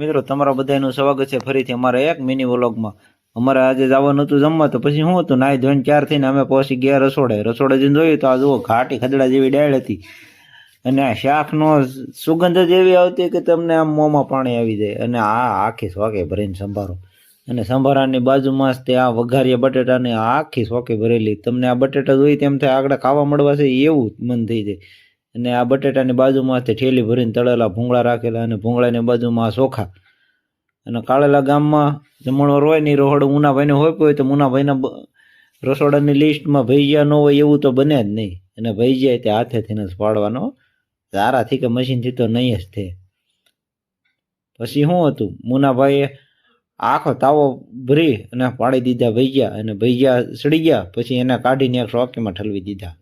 મિત્રો, તમારા બધાનું સ્વાગત છે ફરીથી અમારા એક મિની વ્લોગમાં અમારે આજે જવાનું હતું જમવા, તો પછી શું હતું? નાઈ ધોઈને ચાર થઈને અમે પહોંચી ગયા રસોડે રસોડે જઈને જોયું તો આ જુઓ, ઘાટી ખદડા જેવી ડાળ હતી. અને આ શાકનો સુગંધ જ એવી આવતી કે તમને આમ મોંમાં પાણી આવી જાય. અને આ આખી શોકે ભરીને સંભારો. અને સંભારાની બાજુમાં તે આ વઘારીયા બટેટાની આખી શોકે ભરેલી. તમને આ બટેટા જોઈ તેમ થાય આગળ ખાવા મળવા છે, એવું મન થઈ જાય. અને આ બટેટાની બાજુમાં તે ઠેલી ભરીને તળેલા ભૂંગળા રાખેલા અને ભૂંગળાની બાજુમાં ચોખા અને કાળેલા ગામમાં જમણવાર હોય ને રોહડ મુનાભાઈને હોય હોય તો મુનાભાઈના રસોડાની લિસ્ટમાં ભૈયા ન હોય એવું તો બને જ નહીં. અને ભૈયા તે હાથેથી જ પાડવાનો ધારાથી કે મશીનથી તો નહીં જ તે પછી શું હતું? મુનાભાઈએ આખો તાવો ભરી અને પાડી દીધા ભૈયા અને ભૈયા સડી ગયા. પછી એને કાઢીને એક શોકીમાં ઠલવી દીધા.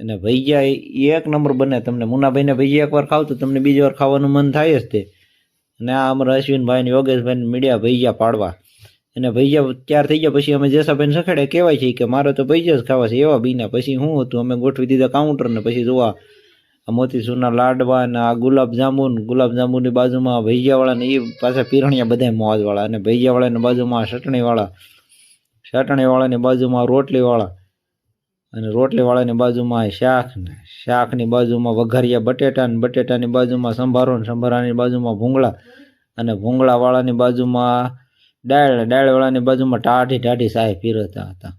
અને ભૈયા એ એક નંબર બને તમને. મુનાભાઈને ભૈયા એકવાર ખાવ તો તમને બીજી વાર ખાવાનું મન થાય જ તે. અને આ અમારા અશ્વિનભાઈ ને યોગેશભાઈ મીડિયા ભૈયા પાડવા. અને ભૈયા તૈયાર થઈ ગયા પછી અમે જેસાભાઈ સખડે કહેવાય છે કે મારે તો ભૈયા જ ખાવા છે એવા બીના. પછી શું હતું, અમે ગોઠવી દીધા કાઉન્ટરને પછી જોવા. આ મોતીસૂરના લાડવા અને આ ગુલાબજાંબુ ગુલાબજાંબુની ગુલાબ જાંબુની બાજુમાં ભૈયાવાળાને એ પાછા પીરણિયા બધા મોજવાળા. અને ભૈયાવાળાની બાજુમાં ચટણીવાળા. ચટણીવાળાની બાજુમાં રોટલીવાળા. અને રોટલીવાળાની બાજુમાં શાક ને, શાકની બાજુમાં વઘારિયા બટેટા ને, બટેટાની બાજુમાં સંભારો ને, સંભારાની બાજુમાં ભૂંગળા અને ભૂંગળાવાળાની બાજુમાં ડાળ ડાળવાળાની બાજુમાં ટાઢી ટાઢી સાહેબ પીરતા હતા.